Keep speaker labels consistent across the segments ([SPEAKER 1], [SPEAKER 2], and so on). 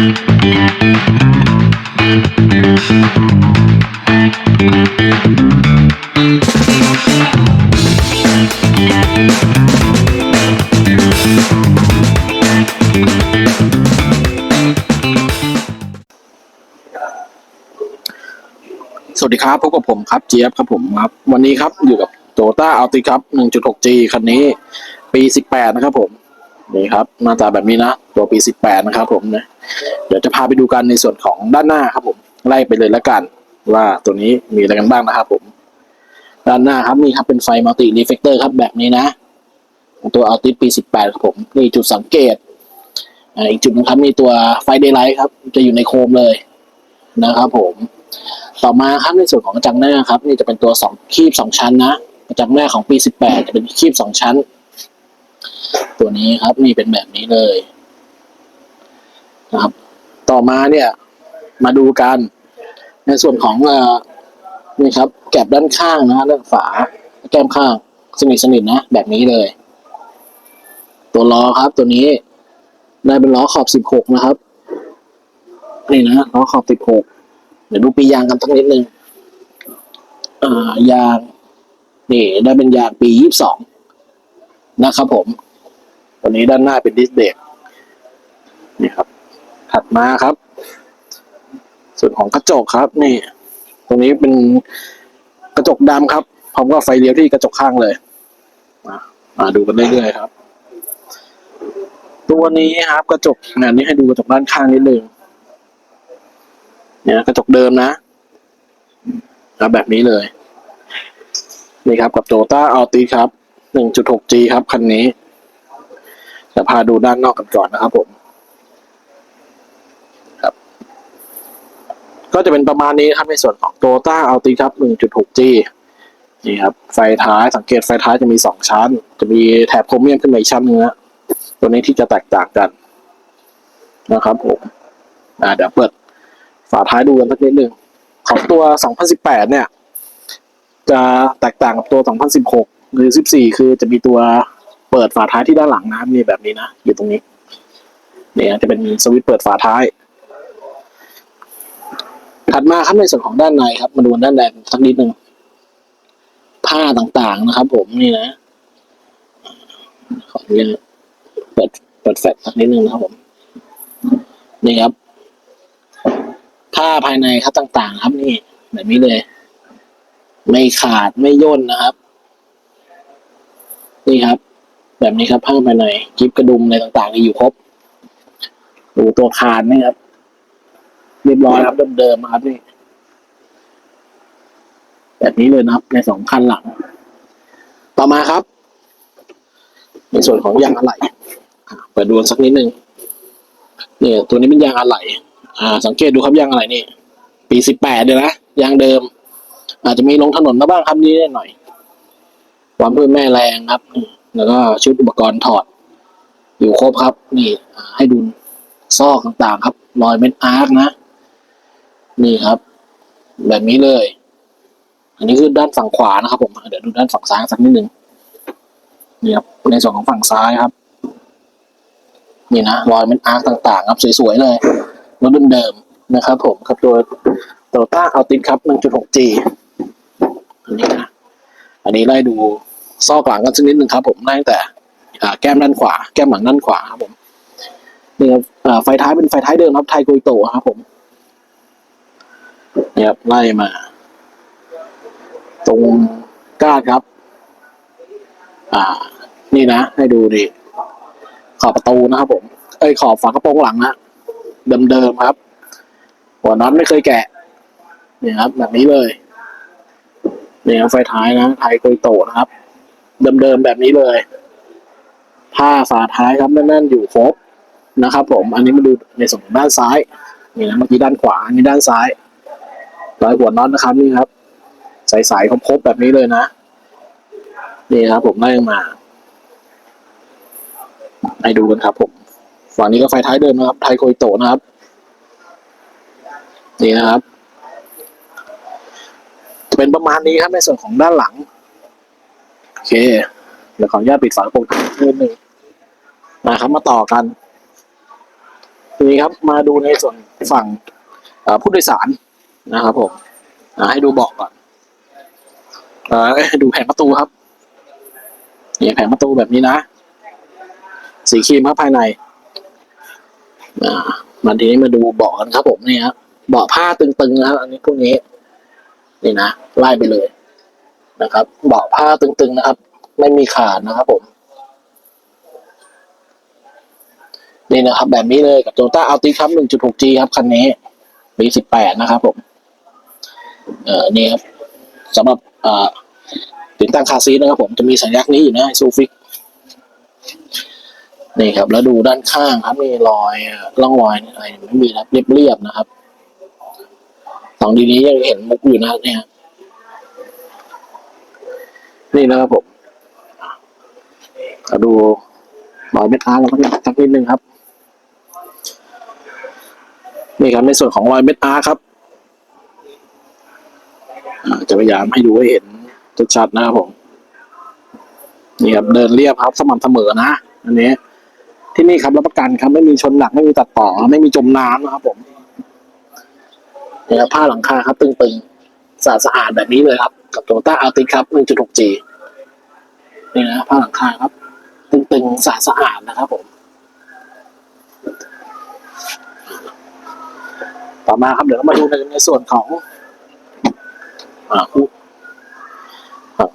[SPEAKER 1] สวัสดีครับพบกับผมครับเจี๊ยบครับผมครับวันนี้ครับอยู่กับโตต้าอัลติครับ 1.6G คันนี้ ปี 18 นะครับผม นี่ครับหน้าตาแบบนี้นะตัวปี 18 นะครับผมนะเดี๋ยวจะพาไปดูกันในส่วนของด้านหน้าครับผมไล่ไปเลยละกัน ว่าตัวนี้มีอะไรกันบ้างนะครับผม ด้านหน้าครับนี่ครับเป็นไฟมัลติรีเฟกเตอร์ครับแบบนี้นะ ตัวอัลติปี 18 ครับผมนี่จุดสังเกตอีกจุดหนึงครับมีตัวไฟเดย์ไลท์ครับจะอยู่ในโคมเลยนะครับผมต่อมาครับในส่วนของกระจังหน้าครับ นี่จะเป็นตัวสองคีบสองชั้นนะกระจังหน้าของปีสิบแปดจะเป็นคีบสองชั้น ตัวนี้ครับนี่เป็นแบบนี้เลยนะครับ ต่อมาเนี่ยมาดูกัน ในส่วนของอ่อนี่ครับ แกบด้านข้างนะด้านฝาแก้มข้างสนิทสนิทนะ แบบนี้เลย ตัวล้อครับตัวนี้ได้เป็นล้อขอบสิบหกนะครับนี่นะล้อขอบสิบหกเดี๋ยวดูปียางกันสักนิดนึงอ่ายางนี่ได้เป็นยางปียี่สิบสองนะครับผม ตัวนี้ด้านหน้าเป็นดิสเบรกนี่ครับ ถัดมาครับ ส่วนของกระจกครับ นี่ ตรงนี้เป็นกระจกดำครับพร้อมกับไฟเลี้ยวที่กระจกข้างเลยมามาดูกันเรื่อยๆครับ ตัวนี้ครับ กระจกเนี่ยนี่ให้ดูกระจกด้านข้างนิดนึงเนี่ยกระจกเดิมนะครับแบบนี้เลย นี่ครับกับโ o ต้าอัลติครับ 1.6G ครับคันนี้ จะพาดูด้านนอกกันก่อนนะครับผมครับ ก็จะเป็นประมาณนี้ครับในส่วนของโ o ต้าอัลติครับ 1.6G นี่ครับ ไฟท้ายสังเกตไฟท้ายจะมีสองชั้น จะมีแถบโครเมียมขึ้นมาอีกชั้นนึงนะตัวนี้ที่จะแตกต่างกัน นะครับผมอ่าเดี๋ยวเปิดฝาท้ายดูกันสักนิดหนึ่งของตัว 2018 เนี่ย จะแตกต่างกับตัว 2016 หรือ 14 คือจะมีตัว เปิดฝาท้ายที่ด้านหลังนะมีแบบนี้นะอยู่ตรงนี้เนี่ยจะเป็นสวิตช์เปิดฝาท้าย ถัดมาครับในส่วนของด้านในครับ มาดูด้านในสักนิดหนึ่งผ้าต่างๆนะครับ ผมนี่นะขออนุญาตเปิดเปิดแฟลชสักนิดหนึ่งนะครับผมนี่ครับผ้าภายในครับต่างๆ ครับนี่แบบนี้เลย ไม่ขาดไม่ย่นนะครับ นี่ครับ แบบนี้ครับผ้าภายในกิฟกระดุมอะไรต่างๆนี่อยู่ครบดูตัวคานนี่ครับเรียบร้อยครับเดิมๆนะครับนี่แบบนี้เลยนะครับ ในสองคันหลัง ต่อมาครับ ในส่วนของยางอะไหล่เปิดดูนสักนิดนึงเนี่ย ตัวนี้เป็นยางอะไหล่อ่า สังเกตดูครับยางอะไรนี่ปีสิบแปดเลยนะยางเดิม อาจจะมีลงถนนมาบ้างครับนิดหน่อยความพื้นแม่แรงครับ แล้วก็ชุดอุปกรณ์ถอด อยู่ครบครับ นี่ให้ดูซอกต่างๆครับ รอยเม็ดอาร์คนะ นี่ครับ แบบนี้เลย อันนี้คือด้านฝั่งขวานะครับ ผมเดี๋ยวดูด้านฝั่งซ้ายสักนิดหนึ่งนี่ครับในส่วนของฝั่งซ้ายครับ นี่นะรอยเม็ดอาร์คต่างๆ ครับสวยๆเลยรถเดิมๆนะครับ ผมครับตัวโตต้าเอัลติดครับ 1.6G อันนี้นะ อันนี้ไล่ดู ซอกหลังกันสักนิดหนึ่งครับผมไล่ตั้งแต่แก้มด้านขวา แก้มหลังด้านขวาครับผมนี่ครับไฟท้ายเป็นไฟท้ายเดิมครับไทโกยโตะครับผมนี่ครับไล่มา ตรงก้านครับ อ่า นี่นะ ให้ดูดิขอบประตูนะครับผม เอ้ยขอบฝากระโปรงหลังนะเดิมๆครับ หัวน็อตไม่เคยแกะนี่ครับ แบบนี้เลยเนี่ครับไฟท้ายนะไทยโกยโตะนะครับ เดิมๆแบบนี้เลย ผ้าฝาท้ายครับแน่นๆอยู่ครบนะครับ ผม อันนี้มาดูในส่วนของด้านซ้ายนี่นะเมื่อกี้ด้านขวาอันนี้ด้านซ้ายรอยหัวน็อตนะครับนี่ครับ ใสๆครบๆแบบนี้เลยนะนี่ครับ ผมไล่มาให้ดูกันครับ ผมฝั่งนี้ก็ไฟท้ายเดิมนะครับ ไทยโกยโตะนะครับ นี่นะครับ จะเป็นประมาณนี้ครับในส่วนของด้านหลัง เค เดี๋ยวขออนุญาตปิดฝาระโปรงนิดนึงนะครับมาต่อกันทีนี้ครับมาดูในส่วนฝั่งผู้โดยสารนะครับผมให้ดูเบาะก่อนอดูแผงประตูครับนี่แผงประตูแบบนี้นะ สีครีมครับภายในอ่ามาทีนี้มาดูเบาะกันครับผมนี่ครับเบาะผ้าตึงๆนะครับอันนี้พวกนี้ นี่นะไล่ไปเลย นะครับ เบาะผ้าตึงๆนะครับ ไม่มีขาดนะครับผม นี่นะครับ แบบนี้เลยกับ Toyota Altis ครับ 1.6G ครับคันนี้ปี18 นะครับผม เอ่อ นี่ครับสำหรับเอ่อติดตั้งคาซีนะครับผมจะมีสัญลักษณ์นี้อยู่นะซูฟิกนี่ครับ แล้วดูด้านข้างครับมีรอยเอ่อร่องรอยอะไรไม่มีนะครับเรียบๆนะครับสองดีนี้ยังเห็นมุกอยู่นะเนี่ย นี่นะครับผมเอาดูรอยเม็ดอาร์แล้วสักนิดนึงครับ นี่ครับในส่วนของรอยเม็ดอาร์ครับจะพยายามให้ดูให้เห็นชัดๆนะครับผมนี่ครับเดินเรียบครับ สม่ำเสมอนะอันนี้ ที่นี่ครับรับประกันครับไม่มีชนหนักไม่มีตัดต่อ ไม่มีจมน้ำนะครับผมนี่ครับผ้าหลังคาครับ ตึงๆสะอาดสะอาดแบบนี้เลยครับ กับโตโยต้าอัลติครับ 1.6G นี่นะผ้าหลังคาครับ ตึงๆสะอาดสะอาดนะครับผม ต่อมาครับเดี๋ยวเรามาดูในในส่วนของอคู่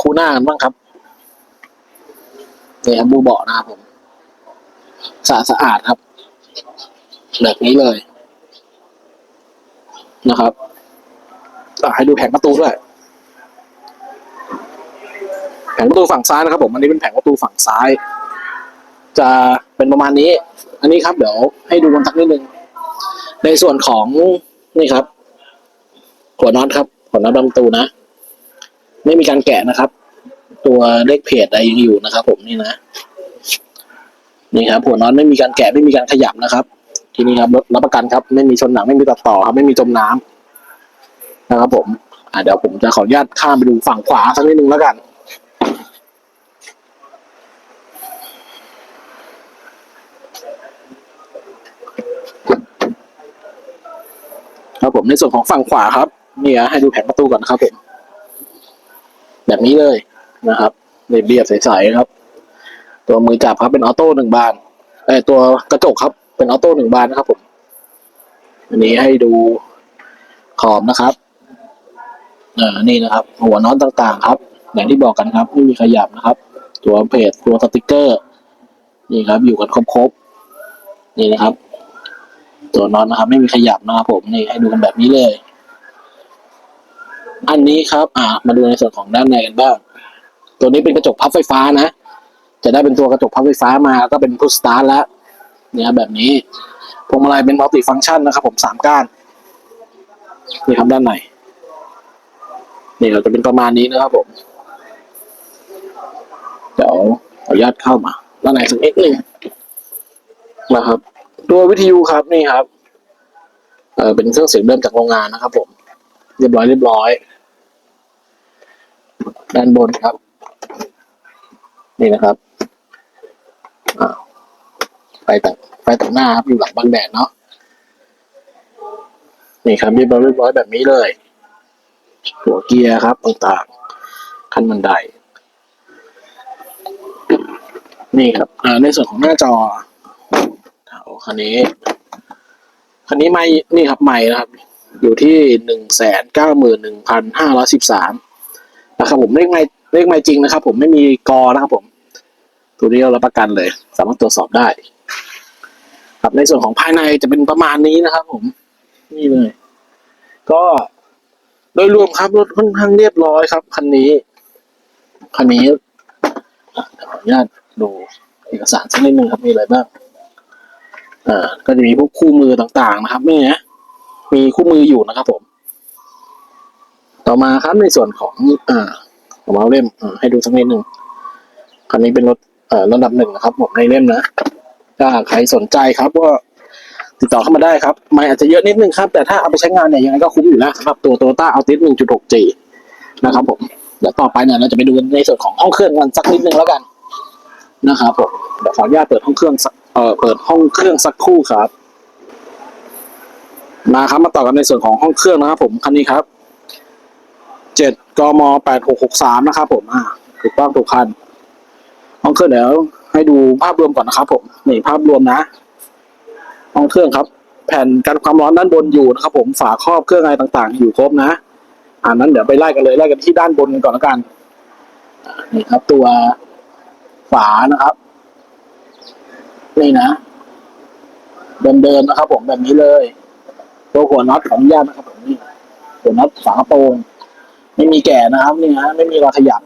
[SPEAKER 1] คู่หน้ากันบ้างครับนี่ครับบูเบาะนะครับผมสะอาดสะอาดครับแบบนี้เลยนะครับให้ดูแผงประตูด้วย ผงประตูฝั่งซ้ายนะครับผมอันนี้เป็นแผงประตูฝั่งซ้าย จะเป็นประมาณนี้ อันนี้ครับเดี๋ยวให้ดูกันสักนิดนึง ในส่วนของนี่ครับหัวน็อตครับหัวน็อตดำตูนะ ไม่มีการแกะนะครับ ตัวเลขเพจอะไรยังอยู่นะครับ ผมนี่นะนี่ครับหัวน็อตไม่มีการแกะไม่มีการขยับนะครับ ทีนี้ครับรับประกันครับ ไม่มีชนหนังไม่มีตัดต่อครับ ไม่มีจมน้ำนะครับ ผมอ่าเดี๋ยวผมจะขออนุญาตข้ามไปดูฝั่งขวาสักนิดนึงแล้วกัน ครับ ผมในส่วนของฝั่งขวาครับนี่ฮะให้ดูแผงประตูก่อนนะครับผมแบบนี้เลยนะครับเรียบเรียบๆใสๆครับ ตัวมือจับครับเป็นออโต้หนึ่งบานเอ้ตัวกระจกครับ เป็นออโต้หนึ่งบานนะครับผม อันนี้ให้ดูขอบนะครับอ่านี่นะครับ หัวน็อตต่างๆ ครับอย่างที่บอกกันครับไม่มีขยับนะครับ ตัวเพจตัวสติกเกอร์ นี่ครับ อยู่กันครบๆนี่นะครับ ตัวน็อตนะครับ ไม่มีขยับนะครับผมนี่ให้ดูกันแบบนี้เลย อันนี้ครับ อ่า มาดูในส่วนของด้านในกันบ้าง ตัวนี้เป็นกระจกพับไฟฟ้านะ จะได้เป็นตัวกระจกพับไฟฟ้ามาก็เป็นพุชสตาร์ทแล้วเนี่ยแบบนี้พวงมาลัยเป็นมัลติฟังก์ชันนะครับ ผมสามก้านนี่ครับด้านในนี่เราจะเป็นประมาณนี้นะครับผมเดี๋ยวขออนุญาตเข้ามาด้านในสักนิดหนึ่งนะครับ ตัววิทยุครับนี่ครับเออเป็นเครื่องเสียงเดิมจากโรงงานนะครับ ผม เรียบร้อยเรียบร้อย ด้านบนครับ นี่นะครับไฟต่งไฟต่งหน้าครับอยู่หลังบังแดดเนาะนี่ครับเรียบร้อยเรียบร้อยแบบนี้เลย หัวเกียร์ครับต่างๆขั้นบันได นี่ครับอ่าในส่วนของหน้าจอ คันนี้ คันนี้ไม่นี่ครับไม่นะครับ อยู่ที่หนึ่งแสนเก้าหมื่นหนึ่งพันห้าร้อยสิบสามนะครับผมเลขไม่เลขไม่จริงนะครับ ผมไม่มีกอนะครับผม ตัวนี้เรารับประกันเลย สามารถตรวจสอบได้ ครับในส่วนของภายในจะเป็นประมาณนี้นะครับ ผม นี่เลย ก็โดยรวมครับรถค่อนข้างเรียบร้อยครับคันนี้คันนี้ขออนุญาตดูเอกสารสักนิดนึงครับมีอะไรบ้าง อ่าก็จะมีพวกคู่มือต่างๆนะครับนี่นะมีคู่มืออยู่นะครับผม ต่อมาครับในส่วนของอ่าของเราเล่มอ่าให้ดูสักนิดหนึ่งคันนี้เป็นรถเอ่อระดับหนึ่งนะครับ ผมในเล่มนะถ้าใครสนใจครับก็ติดต่อเข้ามาได้ครับไม่อาจจะเยอะนิดนึงครับ แต่ถ้าเอาไปใช้งานเนี่ยยังไงก็คุ้มอยู่แล้วสำหรับตัว Toyota Altis 1.6G นะครับผมเดี๋ยวต่อไปเนี่ยเราจะไปดูในส่วนของห้องเครื่องกันสักนิดนึงแล้วกันนะครับผมเดี๋ยวขออนุญาตเปิดห้องเครื่องสัก เอ่อเปิดห้องเครื่องสักครู่ครับมาครับมาต่อกันในส่วนของห้องเครื่องนะครับ ผมคันนี้ครับเจ็ดกมแปดหกหกสามนะครับ ผมอ่าถูกต้องถูกคันห้องเครื่องเดี๋ยวให้ดูภาพรวมก่อนนะครับ ผมนี่ภาพรวมนะ ห้องเครื่องครับ แผ่นกันความร้อนด้านบนอยู่นะครับ ผมฝาครอบเครื่องอะไรต่างๆ อยู่ครบนะอ่านั้นเดี๋ยวไปไล่กันเลยไล่กันที่ด้านบนกันก่อนล้วกันนี่ครับ ตัวฝานะครับ นี่นะเดินๆนะครับ ผมแบบนี้เลย ตัวหัวน็อตของอนุญาตนะครับผมนี่หัวน็อตฝากระโปรงไม่มีแก่นะครับนี่ฮะไม่มีรอยขยับ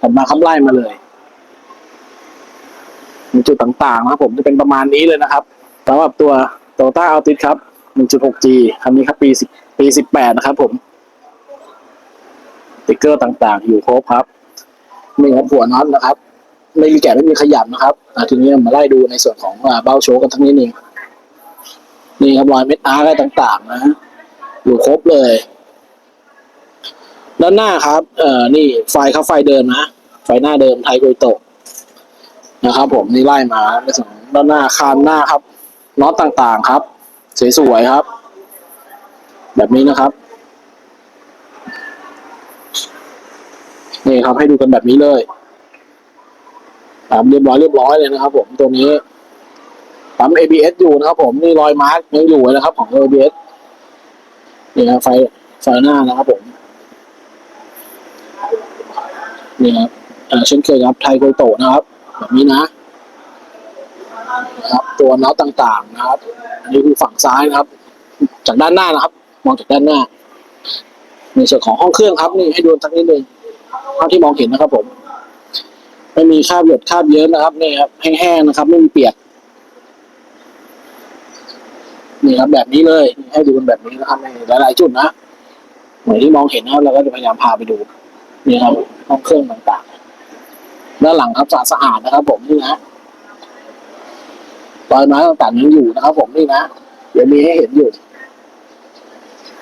[SPEAKER 1] ผมมาค้ำไล่มาเลยมีจุดต่างๆนะครับผมจะเป็นประมาณนี้เลยนะครับสำหรับตัวโตต้าอัลติสครับ 1.6G คันนี้ครับปี10ปี 18 นะครับผมติ๊กเกอร์ต่างๆ อยู่ครบครับนี่ครับหัวน็อตนะครับ ไม่มีแกะไม่มีขยับนะครับอะทีนี้มาไล่ดูในส่วนของอ่าเบ้าโชกันทั้งนี้นึงนี่ครับรอยเม็ดอาร์อะไรต่างๆ นะอยู่ครบเลย ด้านหน้าครับ เอ่อนี่ไฟครับไฟเดิมนะไฟหน้าเดิมไทยโดยโตะนะครับผมนี่ไล่มาในส่วนด้านหน้าคานหน้าครับน็อตต่างๆครับสวยๆครับ แบบนี้นะครับนี่ครับให้ดูกันแบบนี้เลย ตามเรียบร้อยเรียบร้อยเลยนะครับ ผมตัวนี้ปั๊ม ABS อยู่นะครับ ผมนี่รอยมาร์กยังอยู่เลยนะครับ ของ ABS นี่ครับไฟไฟหน้านะครับผมนี่ครับอ่าเช่นเคยครับไทยโกโตะนะครับ แบบนี้นะนะครับ ตัวน็อตต่างๆนะครับอันนี้คือฝั่งซ้ายนะครับ จากด้านหน้านะครับ มองจากด้านหน้าในส่วนของห้องเครื่องครับ นี่ให้ดูสักนิดนึงเท่าที่มองเห็นนะครับผม ไม่มีคราบหยดคราบเยิ้มนะครับนี่ครับแห้งๆนะครับไม่มีเปียกนี่ครับแบบนี้เลยให้ดูกันแบบนี้นะครับในหลายๆจุดนะเหมือนที่มองเห็นนะเราก็จะพยายามพาไปดูนี่ครับห้องเครื่องต่างๆด้านหลังครับสะสะอาดนะครับ ผมนี่นะรอยไม้ต่างๆยังอยู่นะครับ ผมนี่นะเดี๋ยวมีให้เห็นอยู่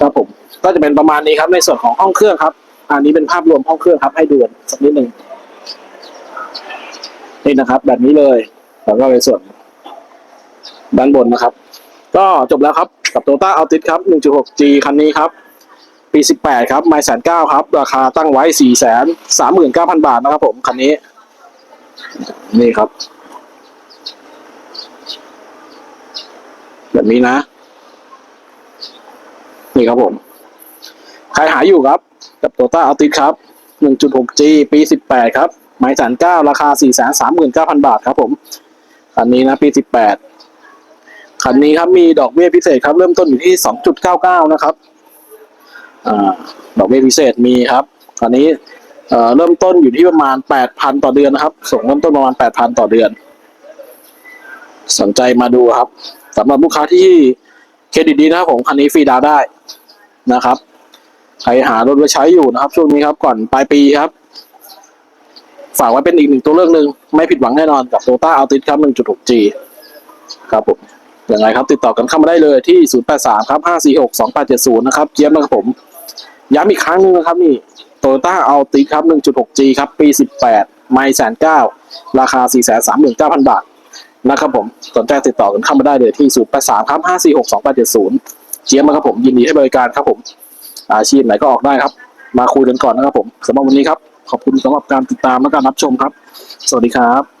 [SPEAKER 1] ครับผม ก็จะเป็นประมาณนี้ครับ ในส่วนของห้องเครื่องครับ อันนี้เป็นภาพรวมห้องเครื่องครับ ให้ดูสักนิดหนึ่ง นี่นะครับ แบบนี้เลย แล้วก็ในส่วนด้านบนนะครับ ก็จบแล้วครับกับ Toyota Altis ครับ 1.6G คันนี้ครับ ปี 18 ครับ ไม่แสนเก้าครับ ราคาตั้งไว้ 4 3 9 0 0 0 บาทนะครับผม คันนี้ นี่ครับ แบบนี้นะ นี่ครับผม ใครหาอยู่ครับ กับ Toyota Altis ครับ 1.6G ปี 18 ครับ ไม่แสนเก้าราคา4 3 9 0 0 0บาทครับผมคันนี้นะปี18คันนี้ครับมีดอกเบี้ยพิเศษครับ เริ่มต้นอยู่ที่2.99นะครับอ่าดอกเบี้ยพิเศษมีครับตอนนี้เริ่มต้นอยู่ที่ประมาณแปดพันต่อเดือนนะครับ ส่งเริ่มต้นประมาณแปดพันต่อเดือน สนใจมาดูครับสำหรับลูกค้าที่เครดิตดีนะครับผมคันนี้ฟรีดาวได้นะครับใครหารถไว้ใช้อยู่นะครับ ช่วงนี้ครับก่อนปลายปีครับ ฝากไว้เป็นอีกหนึ่งตัวเลือกหนึ่งไม่ผิดหวังแน่นอนกับ Toyota Altis ครับ 1.6G ครับผมยังไงครับ ติดต่อกันเข้ามาได้เลยที่ 083 ครับ 546 2870 นะครับเจี๊ยบนะครับผม ย้ำอีกครั้งหนึงนะครับนี่ Toyota Altis ครับ 1.6G ครับ ปี 18 ไม่แสนเก้าราคา 439,000 บาท นะครับผม สนใจติดต่อกันเข้ามาได้เลยที่ 083 ครับ 546 2870 เจี๊ยบนะครับผม ยินดีให้บริการครับผม อาชีพไหนก็ออกได้ครับ มาคุยกันก่อนนะครับผมสำหรับวันนี้ครับ ขอบคุณสำหรับการติดตามและการรับชมครับ สวัสดีครับ